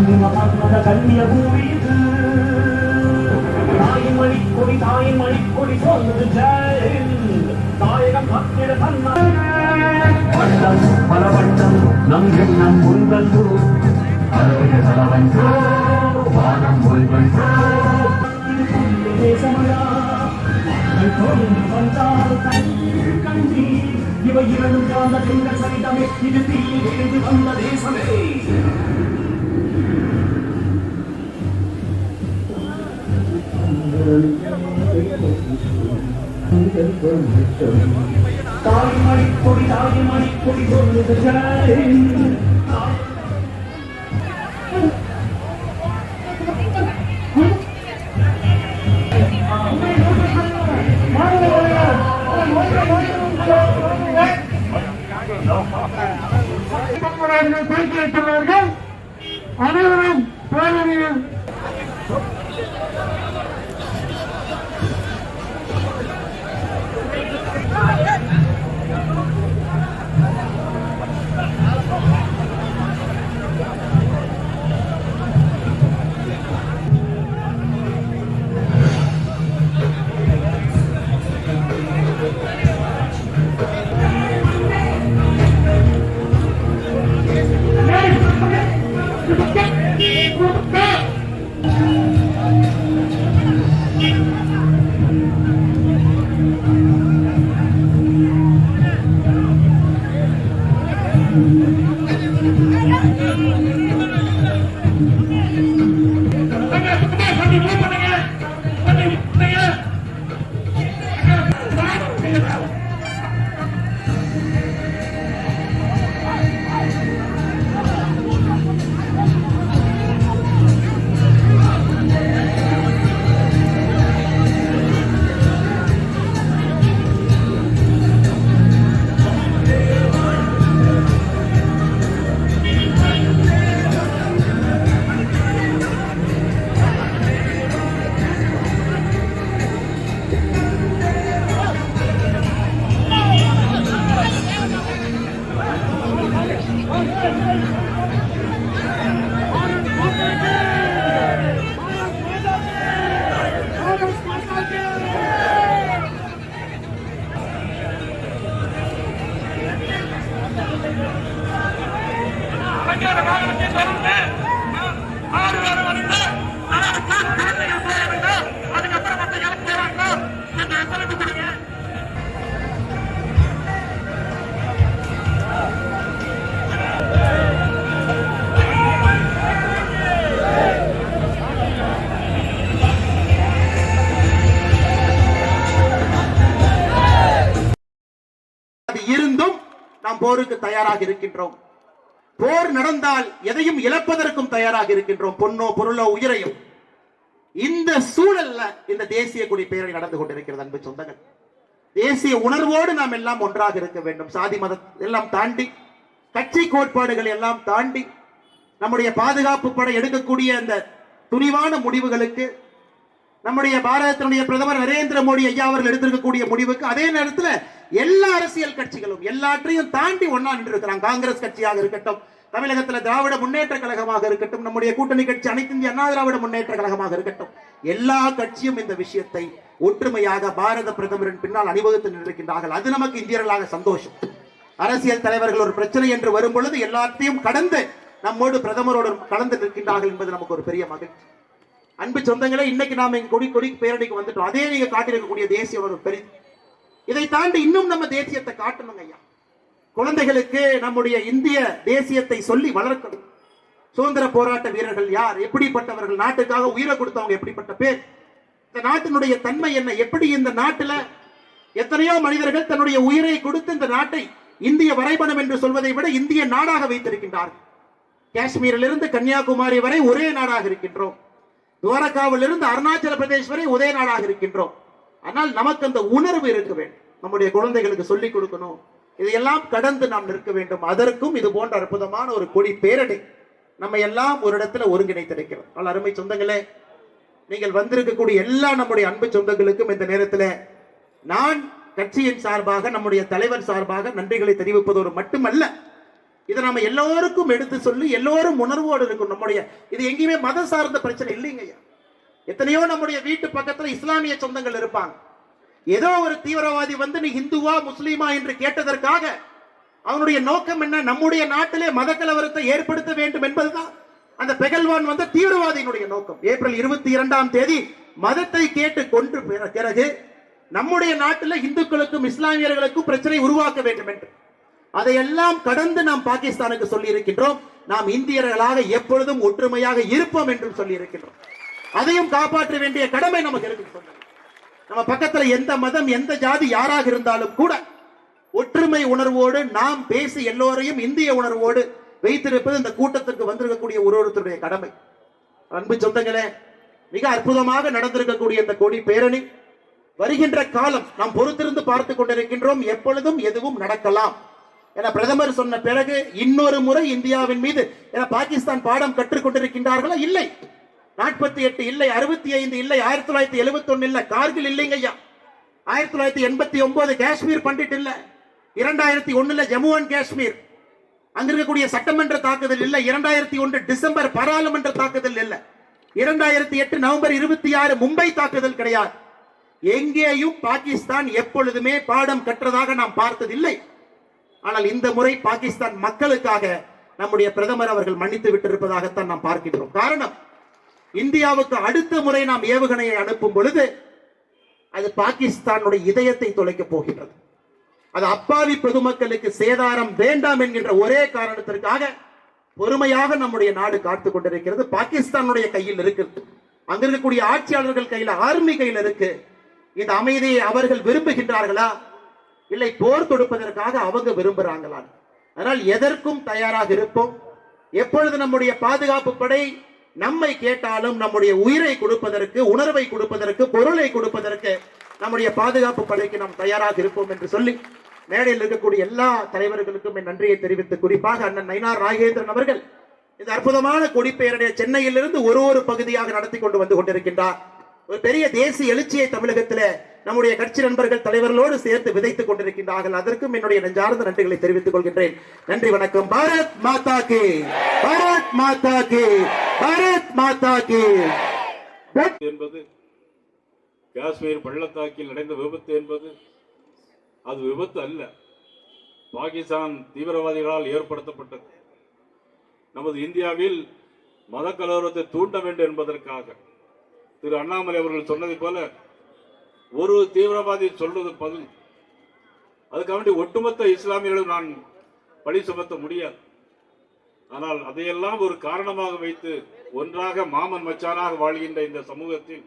அங்கு மகாத்மத கண்ணிய பூமி இது தாயின் மணிக்கொடி தாயின் மணிக்கொடி சொல்வது தாயகம் காத்திட தன்ன வட்டம் பல வட்டம் நம் எண்ணம் உங்கள் வானம் வந்தால் கண்ணீர் கண்ணீர் இவை இரண்டும் காந்த சரிதமே இது தீயிலிருந்து வந்த தேசமே. தாய் மணிக்கொடி தாய் மணிக்கொடி சொல்லுது அனைவரும் நாம் போருக்கு தயாராக இருக்கின்றோம். போர் நடந்தால் எதையும் இழப்பதற்கும் தயாராக இருக்கின்றோம் பொன்னோ பொருளோ உயிரையும். இந்த சூழல்ல இந்த தேசிய கொடி பேரணி நடந்து கொண்டிருக்கிறது அன்பு சொந்தங்கள். தேசிய உணர்வோடு நாம் எல்லாம் ஒன்றாக இருக்க வேண்டும். சாதி மதம் எல்லாம் தாண்டி கட்சி கோட்பாடுகள் எல்லாம் தாண்டி நம்முடைய பாதுகாப்பு படை எடுக்கக்கூடிய அந்த துணிவான முடிவுகளுக்கு நம்முடைய பாரதத்தினுடைய பிரதமர் நரேந்திர மோடி ஐயா அவர்கள் எடுத்திருக்கக்கூடிய முடிவுக்கு அதே நேரத்தில் எல்லா அரசியல் கட்சிகளும் எல்லாற்றையும் தாண்டி ஒன்னா நின்று இருக்கிறாங்க காங்கிரஸ் கட்சியாக இருக்கட்டும் தமிழகத்தில் திராவிட முன்னேற்ற கழகமாக இருக்கட்டும் நம்முடைய கூட்டணி கட்சி அனைத்து இந்திய அண்ணா திராவிட முன்னேற்ற கழகமாக இருக்கட்டும் எல்லா கட்சியும் இந்த விஷயத்தை ஒற்றுமையாக பாரத பிரதமரின் பின்னால் அணிவகுத்து நின்றிருக்கின்றார்கள். அது நமக்கு இந்தியர்களாக சந்தோஷம். அரசியல் தலைவர்கள் ஒரு பிரச்சனை என்று வரும் பொழுது எல்லாத்தையும் கடந்து நம்மோடு பிரதமரோடு கலந்து நிற்கின்றார்கள் என்பது நமக்கு ஒரு பெரிய மகிழ்ச்சி. அன்பு சொந்தங்களே இன்னைக்கு நாம இங்க கொடி கொடி பேரணிக்கு வந்துட்டோம். அதே நீங்க காட்டியிருக்கக்கூடிய தேசிய உணர்வு பெரிய இதை தாண்டி இன்னும் நம்ம தேசியத்தை காட்டணுங்க ஐயா. குழந்தைகளுக்கு நம்முடைய இந்திய தேசியத்தை சொல்லி வளர்க்கணும். சுதந்திர போராட்ட வீரர்கள் யார்? எப்படிப்பட்டவர்கள்? நாட்டுக்காக உயிரை கொடுத்தவங்க எப்படிப்பட்ட பேர்? இந்த நாட்டினுடைய தன்மை என்ன? எப்படி இந்த நாட்டுல எத்தனையோ மனிதர்கள் தன்னுடைய உயிரை கொடுத்து இந்த நாட்டை இந்திய வரைபடம் என்று சொல்வதை விட இந்திய நாடாக வைத்திருக்கின்றார்கள். காஷ்மீரிலிருந்து கன்னியாகுமரி வரை ஒரே நாடாக இருக்கின்றோம். துவாரகாவிலிருந்து அருணாச்சல பிரதேஷ் வரை உதய நாடாக இருக்கின்றோம். ஆனால் நமக்கு அந்த உணர்வு இருக்க வேண்டும். நம்முடைய குழந்தைகளுக்கு சொல்லிக் கொடுக்கணும். இதையெல்லாம் கடந்து நாம் நிற்க வேண்டும். அதற்கும் இது போன்ற அற்புதமான ஒரு கொடி பேரணி நம்ம எல்லாம் ஒரு இடத்துல ஒருங்கிணைத்திருக்கிறோம் நல்ல அருமை சொந்தங்களே நீங்கள் வந்திருக்கக்கூடிய எல்லா நம்முடைய அன்பு சொந்தங்களுக்கும் இந்த நேரத்தில் நான் கட்சியின் சார்பாக நம்முடைய தலைவர் சார்பாக நன்றிகளை தெரிவிப்பதோடு மட்டுமல்ல இதை நம்ம எல்லோருக்கும் எடுத்து சொல்லி எல்லோரும் உணர்வோடு இருக்கும் நம்முடைய இது எங்கேயுமே மத சார்ந்த பிரச்சனை இல்லைங்க ஐயா. எத்தனையோ நம்முடைய வீட்டு பக்கத்துல இஸ்லாமிய சொந்தங்கள் இருப்பாங்க. ஏதோ ஒரு தீவிரவாதி வந்து நீ ஹிந்துவா முஸ்லீமா? என்று கேட்டதற்காக அவனுடைய நோக்கம் என்ன? நம்முடைய நாட்டிலே மத கலவரத்தை ஏற்படுத்த வேண்டும் என்பதுதான். அந்த பெகல்வான் வந்த தீவிரவாதியினுடைய நோக்கம். ஏப்ரல் இருபத்தி இரண்டாம் தேதி மதத்தை கேட்டு கொன்று பிற- பிறகு நம்முடைய நாட்டில் இந்துக்களுக்கும் இஸ்லாமியர்களுக்கும் பிரச்சனை உருவாக்க வேண்டும் என்று. அதையெல்லாம் கடந்து நாம் பாகிஸ்தானுக்கு சொல்லி இருக்கின்றோம் நாம் இந்தியர்களாக எப்பொழுதும் ஒற்றுமையாக இருப்போம் என்றும் சொல்லி இருக்கின்றோம் அதையும் காப்பாற்ற வேண்டிய கடமை நமக்கு இருக்கு நம்ம பக்கத்துல எந்த மதம் எந்த ஜாதி யாராக இருந்தாலும் கூட ஒற்றுமை உணர்வோடு நாம் பேசி எல்லோரையும் இந்திய உணர்வோடு வைத்திருப்பது இந்த கூட்டத்திற்கு வந்திருக்கக்கூடிய ஒரு ஒருத்தருடைய கடமை. அன்பு சொந்தங்களே மிக அற்புதமாக நடந்திருக்கக்கூடிய இந்த கொடி பேரணி வருகின்ற காலம் நாம் பொறுத்திருந்து பார்த்து கொண்டிருக்கின்றோம். எப்பொழுதும் எதுவும் நடக்கலாம். என பிரதமர் சொன்ன பிறகு இன்னொரு முறை இந்தியாவின் மீது என பாகிஸ்தான் பாடம் கற்றுக்கொண்டிருக்கின்றார்களா? இல்லை. நாற்பத்தி எட்டு இல்லை அறுபத்தி ஐந்து இல்லை ஆயிரத்தி தொள்ளாயிரத்தி எழுபத்தி ஒன்னு இல்லை. கார்கில் இல்லைங்க ஐயா. ஆயிரத்தி தொள்ளாயிரத்தி எண்பத்தி ஒன்பது காஷ்மீர் பண்டிட் இல்ல. இரண்டாயிரத்தி ஒன்னுல ஜம்மு அண்ட் காஷ்மீர். அங்க இருக்கக்கூடிய சட்டமன்ற தாக்குதல் இல்ல. இரண்டாயிரத்தி ஒன்று டிசம்பர் பாராளுமன்ற தாக்குதல் இல்ல. இரண்டாயிரத்தி எட்டு நவம்பர் இருபத்தி ஆறு மும்பை தாக்குதல் கிடையாது. எங்கேயும் பாகிஸ்தான் எப்பொழுதுமே பாடம் கற்றதாக நாம் பார்த்ததில்லை. ஆனால் இந்த முறை பாகிஸ்தான் மக்களுக்காக நம்முடைய பிரதமர் அவர்கள் மன்னித்து விட்டிருப்பதாகத்தான் நாம் பார்க்கின்றோம். காரணம் இந்தியாவுக்கு அடுத்த முறை நாம் ஏவுகணையை அனுப்பும் பொழுது அது பாகிஸ்தானுடைய இதயத்தை தொலைக்கப் போகின்றது. அது அப்பாவி பொதுமக்களுக்கு சேதாரம் வேண்டாம் என்கின்ற ஒரே காரணத்திற்காக பொறுமையாக நம்முடைய நாடு காத்து கொண்டிருக்கிறது. பாகிஸ்தானுடைய கையில் இருக்கிறது அங்க இருக்கக்கூடிய ஆட்சியாளர்கள் கையில ஆர்மி கையில் இருக்கு. இந்த அமைதியை அவர்கள் விரும்புகின்றார்களா? இல்லை போர் தொடுப்பதற்காக அவங்க விரும்புறாங்களா அதனால் எதற்கும் தயாராக இருப்போம். எப்பொழுது நம்முடைய பாதுகாப்பு படை நம்மை கேட்டாலும் நம்முடைய உயிரை கொடுப்பதற்கு உணர்வை கொடுப்பதற்கு பொருளை கொடுப்பதற்கு நம்முடைய பாதுகாப்பு படைக்கு நாம் தயாராக இருப்போம் என்று சொல்லி மேடையில் இருக்கக்கூடிய எல்லா தலைவர்களுக்கும் என் நன்றியை தெரிவித்து குறிப்பாக அண்ணன் நயினார் ராகேந்திரன் அவர்கள் இந்த அற்புதமான கொடிப்பெயருடைய சென்னையிலிருந்து ஒரு ஒரு பகுதியாக நடத்தி கொண்டு வந்து கொண்டிருக்கின்றார். ஒரு பெரிய தேசிய எழுச்சியை தமிழகத்தில் நம்முடைய கட்சி நண்பர்கள் தலைவர்களோடு சேர்த்து விதைத்துக் கொண்டிருக்கின்றார்கள். அதற்கும் என்னுடைய நெஞ்சார்ந்த நன்றிகளை தெரிவித்துக் கொள்கின்றேன். நன்றி வணக்கம். பாரத் மாதா கி. பாரத் மாதா கி. பாரத் மாதா கி. என்பது காஷ்மீர் பள்ளத்தாக்கில் நடந்த விபத்து என்பது அது விபத்து அல்ல. பாகிஸ்தான் தீவிரவாதிகளால் ஏற்படுத்தப்பட்டது. நமது இந்தியாவில் மத கலவரத்தை தூண்ட வேண்டும் என்பதற்காக திரு அண்ணாமலை அவர்கள் சொன்னதை போல ஒரு தீவிரவாதி சொல்றது பதில். அதுக்காக வேண்டி ஒட்டுமொத்த இஸ்லாமியர்களும் நான் பழி சுமத்த முடியாது. ஆனால் அதையெல்லாம் ஒரு காரணமாக வைத்து ஒன்றாக மாமன் மச்சானாக வாழ்கின்ற இந்த சமூகத்தில்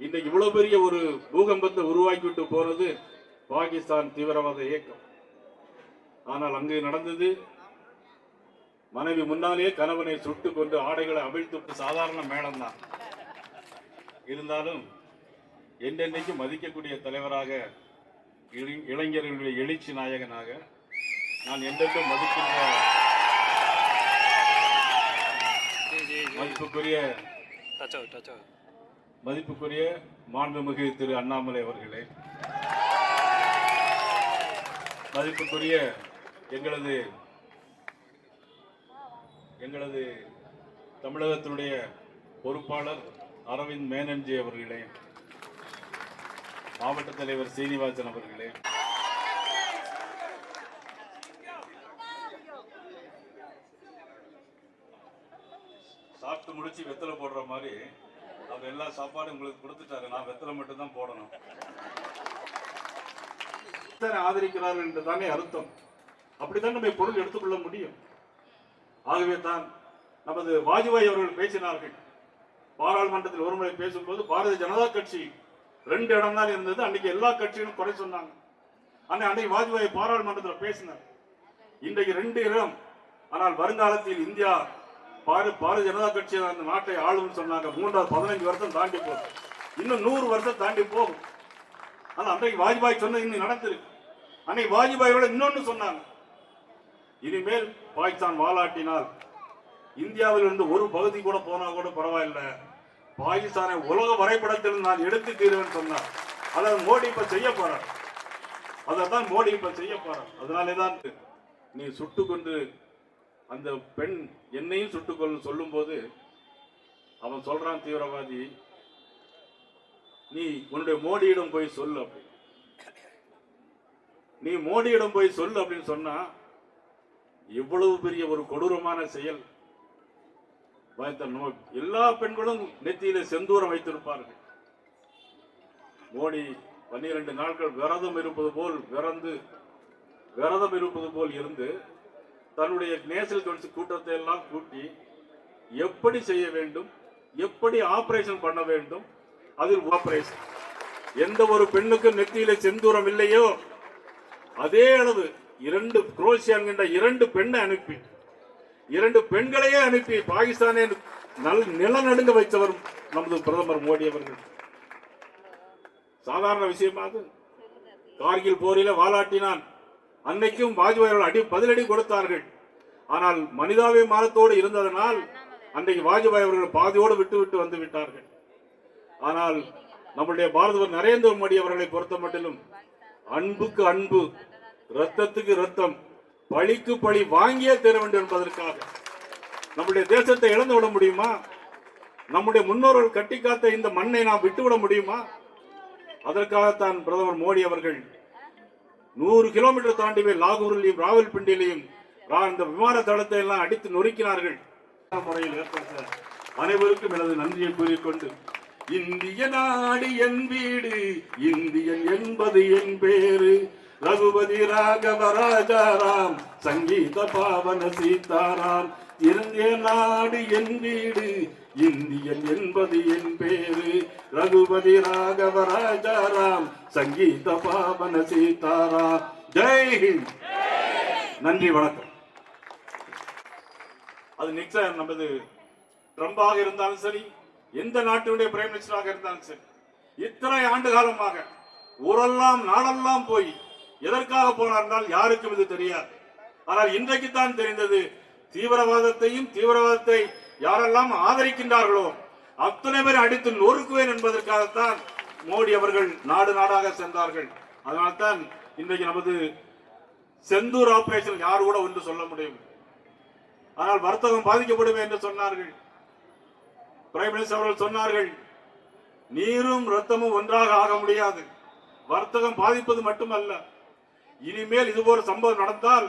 இன்றைக்கு இவ்வளவு பெரிய ஒரு பூகம்பத்தை உருவாக்கிவிட்டு போனது பாகிஸ்தான் தீவிரவாத இயக்கம். ஆனால் அங்கு நடந்தது மனைவி முன்னாலே கணவனை சுட்டு கொண்டு ஆடைகளை அவிழ்த்து சாதாரண மேடம் தான் இருந்தாலும் என்றென்றைக்கும் மதிக்கக்கூடிய தலைவராக இளை- இளைஞர்களுடைய எழுச்சி நாயகனாக நான் என்றென்றும் மதிக்கின்ற மதிப்புக்குரிய மதிப்புக்குரிய மாண்புமிகு திரு அண்ணாமலை அவர்களே மதிப்புக்குரிய எங்களது எங்களது தமிழகத்தினுடைய பொறுப்பாளர் அரவிந்த் மேனன்ஜி அவர்களே மாவட்ட தலைவர் சீனிவாசன் அவர்களே. சாப்பிட்டு முடிச்சு வெத்தலை போடுற மாதிரி அவர் எல்லா சாப்பாடும் உங்களுக்கு கொடுத்துட்டாரு நான் வெத்தலை மட்டும் தான் போடணும். இத்தனை ஆதரிக்கிறார்கள் என்று தானே அர்த்தம். அப்படித்தான் நம்ம பொருள் எடுத்துக்கொள்ள முடியும். ஆகவே தான் நமது வாஜ்பாய் அவர்கள் பேசினார்கள். பாராளுமன்றத்தில் ஒருமுறை பேசும்போது பாரதிய ஜனதா கட்சி ரெண்டு இடம் தான் இருந்தது. அன்னைக்கு எல்லா கட்சிகளும் குறை சொன்னாங்க. அன்னை அன்னைக்கு வாஜ்பாய் பாராளுமன்றத்தில் பேசினார். இன்றைக்கு ரெண்டு இடம். ஆனால் வருங்காலத்தில் இந்தியா பாரு பாரதிய ஜனதா கட்சி அந்த நாட்டை ஆளும்னு சொன்னாங்க. மூன்றாவது பதினஞ்சு வருஷம் தாண்டி போகும். இன்னும் நூறு வருஷம் தாண்டி போகும். ஆனால் அன்றைக்கு வாஜ்பாய் சொன்னது இன்னும் நடந்திருக்கு. அன்னைக்கு வாஜ்பாயோட இன்னொன்று சொன்னாங்க. இனிமேல் பாகிஸ்தான் வாலாட்டினால் இந்தியாவில் இருந்து ஒரு பகுதி கூட போனா கூட பரவாயில்லை. பாகிஸ்தானை உலக வரைபடத்தில் நான் எடுத்து தீர்வேன் சொன்னார். அதை மோடி இப்ப செய்ய போறார். அதைத்தான் மோடி இப்ப செய்ய போறார். அதனாலே தான் நீ சுட்டு கொண்டு அந்த பெண் என்னையும் சுட்டுக்கொள்னு சொல்லும்போது அவன் சொல்றான் தீவிரவாதி நீ உன்னுடைய மோடியிடம் போய் சொல்லு அப்படி. நீ மோடியிடம் போய் சொல்லு அப்படின்னு சொன்னா இவ்வளவு பெரிய ஒரு கொடூரமான செயல். வைத்த நோ- எல்லா பெண்களும் நெத்தியில செந்தூரம் வைத்திருப்பார்கள். மோடி பன்னிரண்டு நாட்கள் விரதம் இருப்பது போல் விறந்து விரதம் இருப்பது போல் இருந்து தன்னுடைய நேஷனல் கவுன்சில் கூட்டத்தை எல்லாம் கூட்டி எப்படி செய்ய வேண்டும் எப்படி ஆபரேஷன் பண்ண வேண்டும் அதில் ஆபரேஷன். எந்த ஒரு பெண்ணுக்கும் நெத்தியில செந்தூரம் இல்லையோ அதே அளவு இரண்டு குரோஷியா என்கின்ற இரண்டு பெண்ணை அனுப்பி இரண்டு பெண்களையே அனுப்பி பாகிஸ்தானை நல் நிலநடுங்க வைத்தவர் நமது பிரதமர் மோடி அவர்கள். சாதாரண விஷயமாக கார்கில் போரில வாலாட்டினான். அன்னைக்கும் வாஜ்பாய் அவர்கள் அடி பதிலடி கொடுத்தார்கள். ஆனால் மனிதாபிமானத்தோடு இருந்ததனால் அன்றைக்கு வாஜ்பாய் அவர்கள் பாதியோடு விட்டு விட்டு வந்து விட்டார்கள். ஆனால் நம்முடைய பாரதவர் நரேந்திர மோடி அவர்களை பொறுத்த மட்டிலும் அன்புக்கு அன்பு ரத்தத்துக்கு ரத்தம் பழிக்கு பழி வாங்கியே தர வேண்டும் என்பதற்காக. நம்முடைய தேசத்தை இழந்து விட முடியுமா? நம்முடைய முன்னோர்கள் கட்டி காத்த இந்த மண்ணை நாம் விட்டுவிட முடியுமா? அதற்காகத்தான் பிரதமர் மோடி அவர்கள் நூறு கிலோமீட்டர் தாண்டி போய் லாகூரிலையும் ராவல்பிண்டிலையும் இந்த விமான தளத்தை எல்லாம் அடித்து நொறுக்கினார்கள். முறையில் ஏற்பட்ட அனைவருக்கும் எனது நன்றியை கூறிக்கொண்டு இந்திய நாடு என் வீடு இந்தியன் என்பது என் பேரு. ரகுபதி ராகவ ராஜாராம் சங்கீத பாவன சீதாராம். இந்திய நாடு என் வீடு இந்தியன் என்பது என் பேரு. ரகுபதி ராகவ ராஜாராம் சங்கீத பாவன சீதாராம். ஜெய் ஹிந்த். நன்றி வணக்கம். அது நிக்சன் நமது ட்ரம்பாக இருந்தாலும் சரி எந்த நாட்டினுடைய பிரைம் மினிஸ்டராக இருந்தாலும் சரி இத்தனை ஆண்டு காலமாக ஊரெல்லாம் நாடெல்லாம் போய் எதற்காக போனார் என்றால் யாருக்கும் இது தெரியாது. ஆனால் இன்றைக்கு தான் தெரிந்தது தீவிரவாதத்தையும் தீவிரவாதத்தை யாரெல்லாம் ஆதரிக்கின்றார்களோ அத்தனை பேர் அடித்து நொறுக்குவேன் என்பதற்காகத்தான் மோடி அவர்கள் நாடு நாடாக சென்றார்கள். அதனால்தான் இன்றைக்கு நமது செந்தூர் ஆபரேஷன் யார் கூட ஒன்று சொல்ல முடியும். ஆனால் வர்த்தகம் பாதிக்கப்படும் என்று சொன்னார்கள். பிரைம் மினிஸ்டர் அவர்கள் சொன்னார்கள் நீரும் ரத்தமும் ஒன்றாக ஆக முடியாது. வர்த்தகம் பாதிப்பது மட்டுமல்ல. இனிமேல் இது ஒரு சம்பவம் நடந்தால்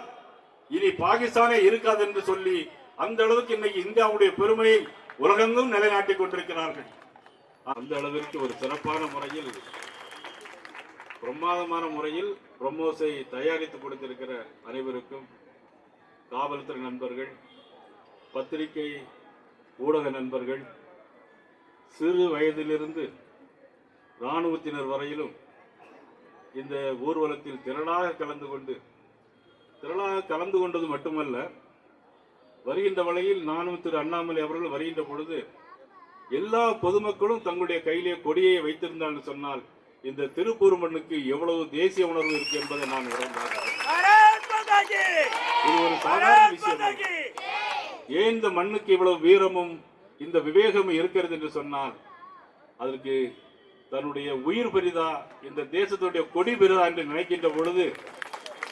இனி பாகிஸ்தானே இருக்காது என்று சொல்லி அந்த அளவுக்கு இன்னைக்கு இந்தியாவுடைய பெருமையை உலகெங்கும் நிலைநாட்டிக் கொண்டிருக்கிறார்கள். அந்த அளவிற்கு ஒரு சிறப்பான முறையில் பிரமாதமான முறையில் பிரம்மோஸை தயாரித்து கொடுத்திருக்கிற அனைவருக்கும் காவல்துறை நண்பர்கள் பத்திரிகை ஊடக நண்பர்கள் சிறு வயதிலிருந்து இராணுவத்தினர் வரையிலும் இந்த ஊர்வலத்தில் திரளாக கலந்து கொண்டு திரளாக கலந்து கொண்டது மட்டுமல்ல வருகின்ற வழியில் நானும் திரு அண்ணாமலை அவர்கள் வருகின்ற பொழுது எல்லா பொதுமக்களும் தங்களுடைய கையிலே கொடியை வைத்திருந்தான்னு சொன்னால் இந்த திருப்பூர் மண்ணுக்கு எவ்வளவு தேசிய உணர்வு இருக்கு என்பதை நான் இது ஒரு சாதாரண விஷயம். ஏன் இந்த மண்ணுக்கு இவ்வளவு வீரமும் இந்த விவேகமும் இருக்கிறது என்று சொன்னால் அதற்கு தன்னுடைய உயிர் பெரிதா இந்த தேசத்துடைய கொடி பெரிதா என்று நினைக்கின்ற பொழுது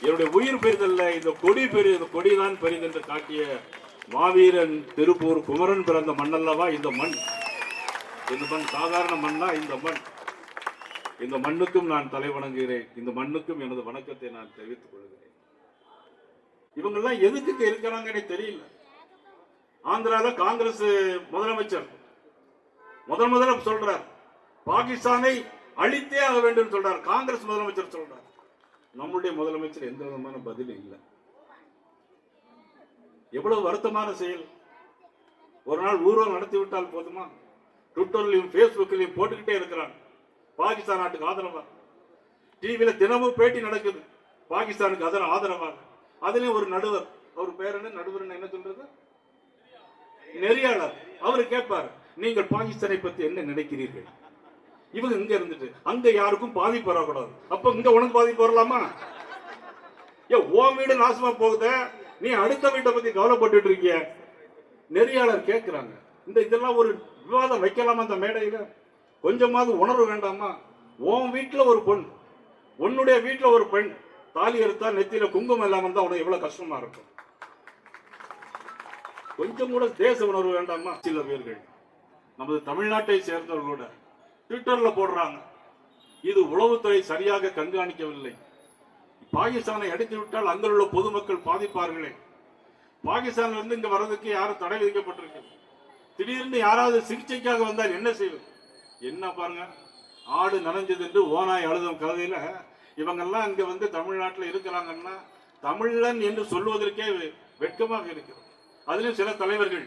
என்னுடைய உயிர் பெரிதல்ல இந்த கொடி பெரிய இந்த கொடிதான் பெரிது என்று காட்டிய மாவீரன் திருப்பூர் குமரன் பிறந்த மண்ணல்லவா? இந்த மண். இந்த மண் சாதாரண மண்ணா? இந்த மண். இந்த மண்ணுக்கும் நான் தலை வணங்குகிறேன். இந்த மண்ணுக்கும் எனது வணக்கத்தை நான் தெரிவித்துக் கொள்கிறேன். இவங்கெல்லாம் எதுக்கு இருக்கிறாங்கன்னு தெரியல. ஆந்திரால காங்கிரஸ் முதலமைச்சர் முதல் முதல்ல சொல்றார். பாகிஸ்தானை அழித்தே ஆக வேண்டும் சொல்றார். காங்கிரஸ் முதலமைச்சர் சொல்றார். நம்முடைய முதலமைச்சர் எந்த விதமான பதில் இல்லை. எவ்வளவு வருத்தமான செயல். ஒரு நாள் ஊர்வலம் நடத்தி விட்டால் போதுமா? ட்விட்டர்லையும் ஃபேஸ்புக்லையும் போட்டுக்கிட்டே இருக்கிறான். பாகிஸ்தான் நாட்டுக்கு ஆதரவா? டிவியில தினமும் பேட்டி நடக்குது. பாகிஸ்தானுக்கு அதன் ஆதரவாக. அதுலயும் ஒரு நடுவர். அவர் பேர் என்ன? நடுவர் என்ன சொல்றது? நெறியாளர். அவர் கேட்பார் நீங்கள் பாகிஸ்தானை பத்தி என்ன நினைக்கிறீர்கள்? இவங்க இங்க இருந்துட்டு அங்க யாருக்கும் பாதிப்பு வரக்கூடாது. அப்ப இங்க உனக்கு பாதிப்பு வரலாமா? ஏ ஓ வீடு நாசமா போகுத. நீ அடுத்த வீட்டை பத்தி கவலைப்பட்டு இருக்கிய. நெறியாளர் கேட்கிறாங்க இந்த இதெல்லாம் ஒரு விவாதம் வைக்கலாமா அந்த மேடையில? கொஞ்சமாவது உணர்வு வேண்டாமா? உன் வீட்டுல ஒரு பெண் உன்னுடைய வீட்டுல ஒரு பெண். தாலி எடுத்தா நெத்தியில குங்குமம் இல்லாம இருந்தா உனக்கு எவ்வளவு கஷ்டமா இருக்கும்? கொஞ்சம் கூட தேச உணர்வு வேண்டாமா? சில பேர்கள். நமது தமிழ்நாட்டை சேர்ந்தவர்களோட ட்விட்டர்ல போடுறாங்க. இது உளவுத்துறை சரியாக கண்காணிக்கவில்லை. பாகிஸ்தானை அடித்து விட்டால் அங்குள்ள பொதுமக்கள் பாதிப்பார்களே. பாகிஸ்தான்ல இருந்து இங்க வர்றதுக்கு யாரும் தடை விதிக்கப்பட்டிருக்கு. திடீர்னு யாராவது சிகிச்சைக்காக வந்தால் என்ன செய்வது? என்ன பாருங்க. ஆடு நனைஞ்சது என்று ஓனாய் அழுதும் கதையில இவங்கெல்லாம் இங்க வந்து தமிழ்நாட்டில் இருக்கிறாங்கன்னா தமிழன் என்று சொல்வதற்கே வெ- வெட்கமாக இருக்கிறது அதிலும் சில தலைவர்கள்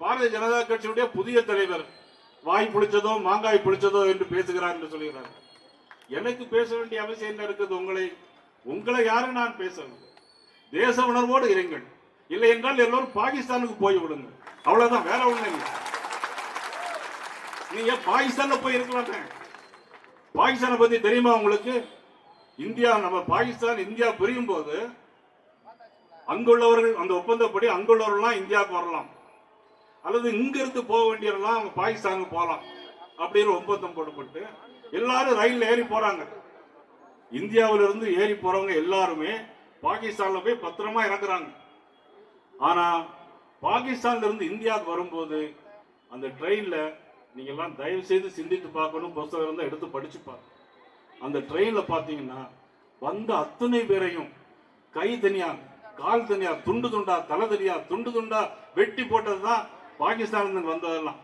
பாரதிய ஜனதா கட்சியுடைய புதிய தலைவர் வாய் பிடிச்சதோ மாங்காய் பிடிச்சதோ என்று பேசுகிறார் என்று சொல்கிறார். எனக்கு பேச வேண்டிய அவசியம் என்ன இருக்குது உங்களை? உங்களை யாரும் நான் பேசவில்லை தேச உணர்வோடு இருங்கள். இல்லை என்றால் எல்லோரும் பாகிஸ்தானுக்கு போய் விடுங்க அவ்வளவுதான் வேற ஒண்ணு இல்லை. நீங்க பாகிஸ்தான்ல போய் இருக்கலாமே? பாகிஸ்தானை பத்தி தெரியுமா உங்களுக்கு? இந்தியா நம்ம பாகிஸ்தான் இந்தியா பிரியும் போது அங்குள்ளவர்கள் அந்த ஒப்பந்தப்படி அங்குள்ளவர்கள்லாம் இந்தியாவுக்கு வரலாம். அல்லது இங்கிருந்து போக வேண்டியவர்கள்லாம் அவங்க பாகிஸ்தானுக்கு போகலாம் அப்படின்னு ஒப்பந்தம் போடப்பட்டு எல்லாரும் ரயில் ஏறி போறாங்க. இந்தியாவிலிருந்து ஏறி போறவங்க எல்லாருமே பாகிஸ்தான்ல போய் பத்திரமா இறங்குறாங்க. ஆனா பாகிஸ்தான்ல இருந்து இந்தியாவுக்கு வரும்போது அந்த ட்ரெயின்ல நீங்க எல்லாம் தயவு செய்து சிந்தித்து பார்க்கணும் புஸ்தகம் இருந்தால் எடுத்து படிச்சு பாருங்க. அந்த ட்ரெயின்ல பாத்தீங்கன்னா வந்த அத்தனை பேரையும் கை தனியா கால் தனியா துண்டு துண்டா தலை தனியா துண்டு துண்டா வெட்டி போட்டதுதான் பாகிஸ்தான்ல வந்ததெல்லாம்.